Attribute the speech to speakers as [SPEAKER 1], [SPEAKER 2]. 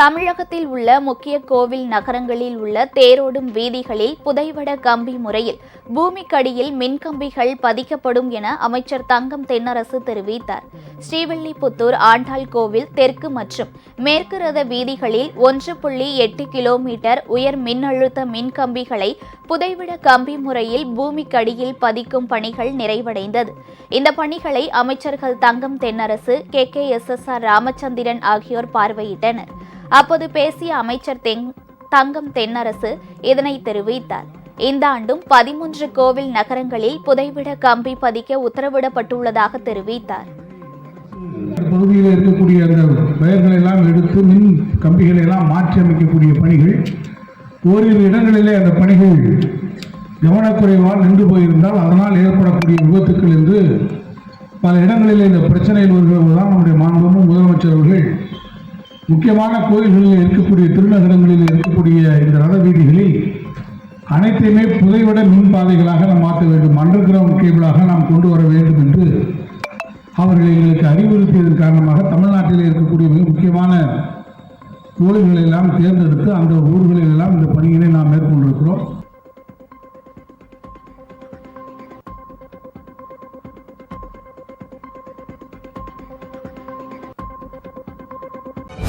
[SPEAKER 1] தமிழகத்தில் உள்ள முக்கிய கோவில் நகரங்களில் உள்ள தேரோடும் வீதிகளில் புதைவட கம்பி முறையில் பூமிக்கடியில் மின்கம்பிகள் பதிக்கப்படும் என அமைச்சர் தங்கம் தென்னரசு தெரிவித்தார். ஸ்ரீவில்லிபுத்தூர் ஆண்டாள் கோவில் தெற்கு மற்றும் மேற்கு ரத வீதிகளில் ஒன்று புள்ளி எட்டு கிலோமீட்டர் உயர் மின்னழுத்த மின்கம்பிகளை புதைவிட கம்பி முறையில் பூமிக்கடியில் பதிக்கும் பணிகள் நிறைவடைந்தது. இந்த பணிகளை அமைச்சர்கள் Thangam Thennarasu K K S S R Ramachandran ஆகியோர் பார்வையிட்டனர். அப்போது பேசிய அமைச்சர் தெங் தங்கம் தென்னரசு இதனை தெரிவித்தார். இந்த ஆண்டும் பதிமூன்று கோவில் நகரங்களில் புதைவிட கம்பி பதிக்க உத்தரவிடப்பட்டுள்ளதாக தெரிவித்தார்.
[SPEAKER 2] பகுதியில் இருக்கக்கூடிய அந்த பெயர்களை எல்லாம் எடுத்து மின் கம்பிகளை எல்லாம் மாற்றி அமைக்கக்கூடிய பணிகள் ஓரிரு இடங்களிலே அந்த பணிகள் கவனக்குறைவால் நின்று போயிருந்தால் அதனால் ஏற்படக்கூடிய விபத்துக்கள் என்று பல இடங்களிலே இந்த பிரச்சனைகள் வருகிறபோதுதான் நம்முடைய மாண்பும் முதலமைச்சர் அவர்கள் முக்கியமான கோயில்களில் இருக்கக்கூடிய திருநகரங்களில் இருக்கக்கூடிய இந்த ரத வீதிகளில் அனைத்தையுமே புதைவிட மின் பாதைகளாக நாம் மாற்ற வேண்டும். அண்டர் கிரவுண்ட் கேபிளாக நாம் கொண்டு வர வேண்டும் என்று அவர்கள் எங்களுக்கு அறிவுறுத்தியதன் காரணமாக தமிழ்நாட்டில் இருக்கக்கூடிய மிக முக்கியமான கோயில்களை எல்லாம் தேர்ந்தெடுத்து அந்த ஊர்களில் எல்லாம் இந்த பணியினை நாம் மேற்கொண்டிருக்கிறோம்.